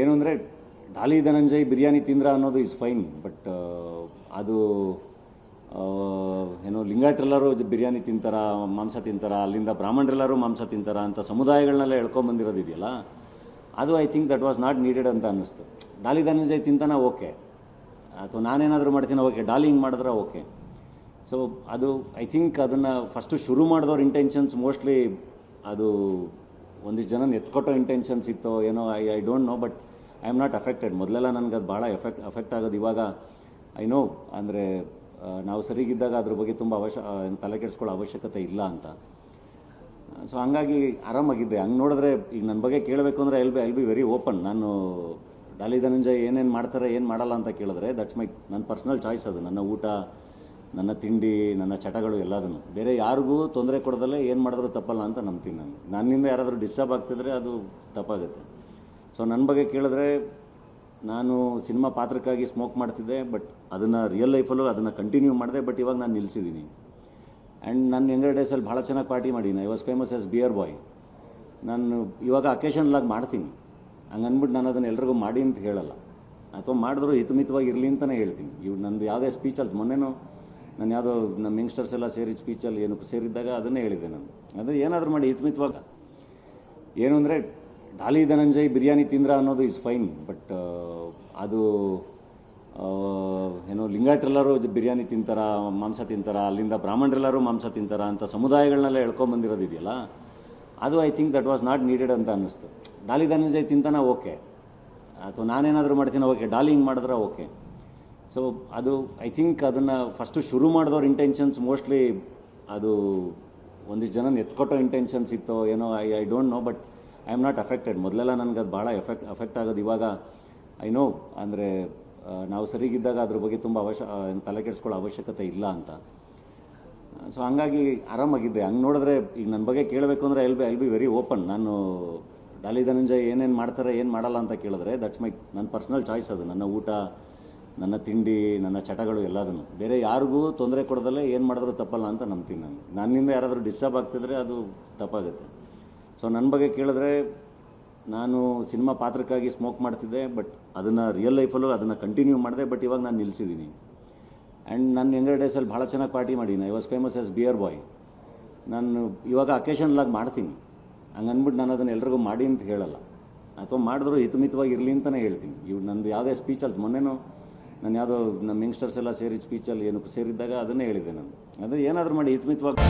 ಏನು ಅಂದರೆ, ಡಾಲಿ ಧನಂಜಯ್ ಬಿರಿಯಾನಿ ತಿಂದ್ರ ಅನ್ನೋದು ಇಸ್ ಫೈನ್ ಬಟ್ ಅದು ಏನೋ ಲಿಂಗಾಯತರೆಲ್ಲರೂ ಬಿರಿಯಾನಿ ತಿಂತಾರ, ಮಾಂಸ ತಿಂತಾರ, ಅಲ್ಲಿಂದ ಬ್ರಾಹ್ಮಣರೆಲ್ಲರೂ ಮಾಂಸ ತಿಂತಾರ ಅಂತ ಸಮುದಾಯಗಳನ್ನೆಲ್ಲ ಹೇಳ್ಕೊಂಬಂದಿರೋದಿದೆಯಲ್ಲ ಅದು I think that was not needed ಅಂತ ಅನ್ನಿಸ್ತು. ಡಾಲಿ ಧನಂಜಯ್ ತಿಂತಾನ ಓಕೆ ಅಥವಾ ನಾನೇನಾದರೂ ಮಾಡ್ತೀನಿ ಓಕೆ ಡಾಲಿ ಹಿಂಗೆ ಮಾಡಿದ್ರೆ ಓಕೆ ಸೊ ಅದು ಐ ಥಿಂಕ್ ಅದನ್ನು ಫಸ್ಟು ಶುರು ಮಾಡಿದವ್ರ ಇಂಟೆನ್ಷನ್ಸ್ ಮೋಸ್ಟ್ಲಿ ಅದು ಒಂದಿಷ್ಟು ಜನ ಎತ್ಕೊಟ್ಟೋ ಇಂಟೆನ್ಷನ್ಸ್ ಇತ್ತು ಏನೋ I I don't know but I am not affected ಮೊದಲೆಲ್ಲ ನನಗೆ ಅದು ಭಾಳ ಎಫೆಕ್ಟ್ ಅಫೆಕ್ಟ್ ಆಗೋದು ಇವಾಗ ಐ ನೋ ಅಂದರೆ ನಾವು ಸರಿಗಿದ್ದಾಗ ಅದ್ರ ಬಗ್ಗೆ ತುಂಬ ಅವಶ್ಯ ತಲೆ ಕೆಡಿಸ್ಕೊಳ್ಳೋ ಅವಶ್ಯಕತೆ ಇಲ್ಲ ಅಂತ. ಸೊ ಹಂಗಾಗಿ ಆರಾಮಾಗಿದ್ದೆ. ಹಂಗೆ ನೋಡಿದ್ರೆ ಈಗ ನನ್ನ ಬಗ್ಗೆ ಕೇಳಬೇಕು ಅಂದರೆ L B L B very open ನಾನು ಡಾಲಿ ಧನಂಜಯ್ ಏನೇನು ಮಾಡ್ತಾರೆ, ಏನು ಮಾಡಲ್ಲ ಅಂತ ಕೇಳಿದ್ರೆ ದಟ್ಸ್ ಮೈ ನನ್ನ ಪರ್ಸ್ನಲ್ ಚಾಯ್ಸ್ ಅದು. ನನ್ನ ಊಟ ನನ್ನ ತಿಂಡಿ, ನನ್ನ ಚಟಗಳು ಎಲ್ಲದನ್ನು. ಬೇರೆ ಯಾರಿಗೂ ತೊಂದರೆ ಕೊಡೋದಲ್ಲೇ ಏನು ಮಾಡಿದ್ರು ತಪ್ಪಲ್ಲ ಅಂತ ನಂಬ್ತೀನಿ ನಾನು ನನ್ನಿಂದ ಯಾರಾದರೂ ಡಿಸ್ಟರ್ಬ್ ಆಗ್ತಿದ್ರೆ ಅದು ತಪ್ಪಾಗುತ್ತೆ. ಸೊ ನನ್ನ ಬಗ್ಗೆ ಕೇಳಿದ್ರೆ ನಾನು ಸಿನಿಮಾ ಪಾತ್ರಕ್ಕಾಗಿ ಸ್ಮೋಕ್ ಮಾಡ್ತಿದ್ದೆ ಬಟ್ ಅದನ್ನು ರಿಯಲ್ ಲೈಫಲ್ಲೂ ಅದನ್ನು ಕಂಟಿನ್ಯೂ ಮಾಡಿದೆ ಬಟ್ ಇವಾಗ ನಾನು ನಿಲ್ಲಿಸಿದ್ದೀನಿ ಆ್ಯಂಡ್ ನನ್ನ ಯಂಗರ್ ಡೇಸಲ್ಲಿ ಭಾಳ ಚೆನ್ನಾಗಿ ಪಾರ್ಟಿ ಮಾಡೀನಿ. I was famous as beer boy ನಾನು ಇವಾಗ ಅಕೇಶನ್ಲಾಗಿ ಮಾಡ್ತೀನಿ. ಹಂಗೆ ಅಂದ್ಬಿಟ್ಟು ನಾನು ಅದನ್ನು ಎಲ್ರಿಗೂ ಮಾಡಿ ಅಂತ ಹೇಳಲ್ಲ. ಅಥವಾ ಮಾಡಿದ್ರು ಹಿತಮಿತವಾಗಿ ಇರಲಿ ಅಂತಲೇ ಹೇಳ್ತೀನಿ. ಇವು ನಂದು ಯಾವುದೇ ಸ್ಪೀಚಲ್ಲಿ ಮೊನ್ನೆನೂ ನಾನು ಯಾವುದೋ ನಮ್ಮ ಯಂಗ್ಸ್ಟರ್ಸ್ ಎಲ್ಲ ಸೇರಿದ ಸ್ಪೀಚಲ್ಲಿ ಏನು ಸೇರಿದ್ದಾಗ ಅದನ್ನೇ ಹೇಳಿದ್ದೆ ನಾನು. ಅದು ಏನಾದರೂ ಮಾಡಿ ಹಿತಮಿತವಾಗ. ಏನು ಅಂದರೆ, ಡಾಲಿ ಧನಂಜಯ್ ಬಿರಿಯಾನಿ ತಿಂದ್ರ ಅನ್ನೋದು ಇಸ್ ಫೈನ್ ಬಟ್ ಅದು ಏನೋ ಲಿಂಗಾಯತರೆಲ್ಲರೂ ಬಿರಿಯಾನಿ ತಿಂತಾರ, ಮಾಂಸ ತಿಂತಾರ, ಅಲ್ಲಿಂದ ಬ್ರಾಹ್ಮಣರೆಲ್ಲರೂ ಮಾಂಸ ತಿಂತಾರ ಅಂತ ಸಮುದಾಯಗಳನ್ನೆಲ್ಲ ಎಳ್ಕೊಂಬಂದಿರೋದಿದೆಯಲ್ಲ ಅದು I think that was not needed ಅಂತ ಅನ್ನಿಸ್ತು. ಡಾಲಿ ಧನಂಜಯ್ ತಿಂತಾನ ಓಕೆ ಅಥವಾ ನಾನೇನಾದರೂ ಮಾಡ್ತೀನಿ ಓಕೆ ಡಾಲಿ ಹಿಂಗೆ ಮಾಡಿದ್ರೆ ಓಕೆ ಸೊ ಅದು ಐ ಥಿಂಕ್ ಅದನ್ನು ಫಸ್ಟು ಶುರು ಮಾಡಿದವ್ರ ಇಂಟೆನ್ಷನ್ಸ್ ಮೋಸ್ಟ್ಲಿ ಅದು ಒಂದಿಷ್ಟು ಜನ ಎತ್ಕೊಟ್ಟೋ ಇಂಟೆನ್ಷನ್ಸ್ ಇತ್ತೋ ಏನೋ I I don't know but I am not affected ಮೊದಲೆಲ್ಲ ನನಗೆ ಅದು ಭಾಳ ಎಫೆಕ್ಟ್ ಅಫೆಕ್ಟ್ ಆಗೋದು ಇವಾಗ ಐ ನೋ ಅಂದರೆ ನಾವು ಸರಿಗಿದ್ದಾಗ ಅದ್ರ ಬಗ್ಗೆ ತುಂಬ ಅವಶ್ಯ ತಲೆ ಕೆಡಿಸ್ಕೊಳ್ಳೋ ಅವಶ್ಯಕತೆ ಇಲ್ಲ ಅಂತ. ಸೊ ಹಂಗಾಗಿ ಆರಾಮಾಗಿದ್ದೆ. ಹಂಗೆ ನೋಡಿದ್ರೆ ಈಗ ನನ್ನ ಬಗ್ಗೆ ಕೇಳಬೇಕು ಅಂದರೆ L B L B very open ನಾನು ಡಾಲಿ ಧನಂಜಯ್ ಏನೇನು ಮಾಡ್ತಾರೆ, ಏನು ಮಾಡಲ್ಲ ಅಂತ ಕೇಳಿದ್ರೆ ದಟ್ಸ್ ಮೈ ನನ್ನ ಪರ್ಸ್ನಲ್ ಚಾಯ್ಸ್ ಅದು. ನನ್ನ ಊಟ ನನ್ನ ತಿಂಡಿ, ನನ್ನ ಚಟಗಳು ಎಲ್ಲದನ್ನು. ಬೇರೆ ಯಾರಿಗೂ ತೊಂದರೆ ಕೊಡದಲ್ಲೇ ಏನು ಮಾಡಿದ್ರು ತಪ್ಪಲ್ಲ ಅಂತ ನಂಬ್ತೀನಿ ನಾನು. ನನ್ನಿಂದ ಯಾರಾದರೂ ಡಿಸ್ಟರ್ಬ್ ಆಗ್ತಿದ್ರೆ ಅದು ತಪ್ಪಾಗುತ್ತೆ. ಸೊ ನನ್ನ ಬಗ್ಗೆ ಕೇಳಿದ್ರೆ, ನಾನು ಸಿನಿಮಾ ಪಾತ್ರಕ್ಕಾಗಿ ಸ್ಮೋಕ್ ಮಾಡ್ತಿದ್ದೆ ಬಟ್ ಅದನ್ನು ರಿಯಲ್ ಲೈಫಲ್ಲೂ ಅದನ್ನು ಕಂಟಿನ್ಯೂ ಮಾಡಿದೆ ಬಟ್ ಇವಾಗ ನಾನು ನಿಲ್ಲಿಸಿದ್ದೀನಿ ಆ್ಯಂಡ್ ನನ್ನ ಯಂಗರ್ ಡೇಸಲ್ಲಿ ಭಾಳ ಚೆನ್ನಾಗಿ ಪಾರ್ಟಿ ಮಾಡೀನಿ. I was famous as beer boy ನಾನು ಇವಾಗ ಅಕೇಶನ್ಲಾಗಿ ಮಾಡ್ತೀನಿ. ಹಂಗೆ ಅಂದ್ಬಿಟ್ಟು ನಾನು ಅದನ್ನು ಎಲ್ರಿಗೂ ಮಾಡಿ ಅಂತ ಹೇಳಲ್ಲ. ಅಥವಾ ಮಾಡಿದ್ರು ಹಿತಮಿತವಾಗಿ ಇರಲಿ ಅಂತಲೇ ಹೇಳ್ತೀನಿ. ಇವು ನಂದು ಯಾವುದೇ ಸ್ಪೀಚಲ್ಲಿ ಮೊನ್ನೆನೂ ನಾನು ಯಾವುದೋ ನಮ್ಮ ಯಂಗ್ಸ್ಟರ್ಸ್ ಎಲ್ಲ ಸೇರಿ ಸ್ಪೀಚಲ್ಲಿ ಏನು ಸೇರಿದ್ದಾಗ ಅದನ್ನೇ ಹೇಳಿದೆ ನಾನು. ಅಂದರೆ ಏನಾದರೂ ಮಾಡಿ ಹಿತಮಿತವಾಗಿ.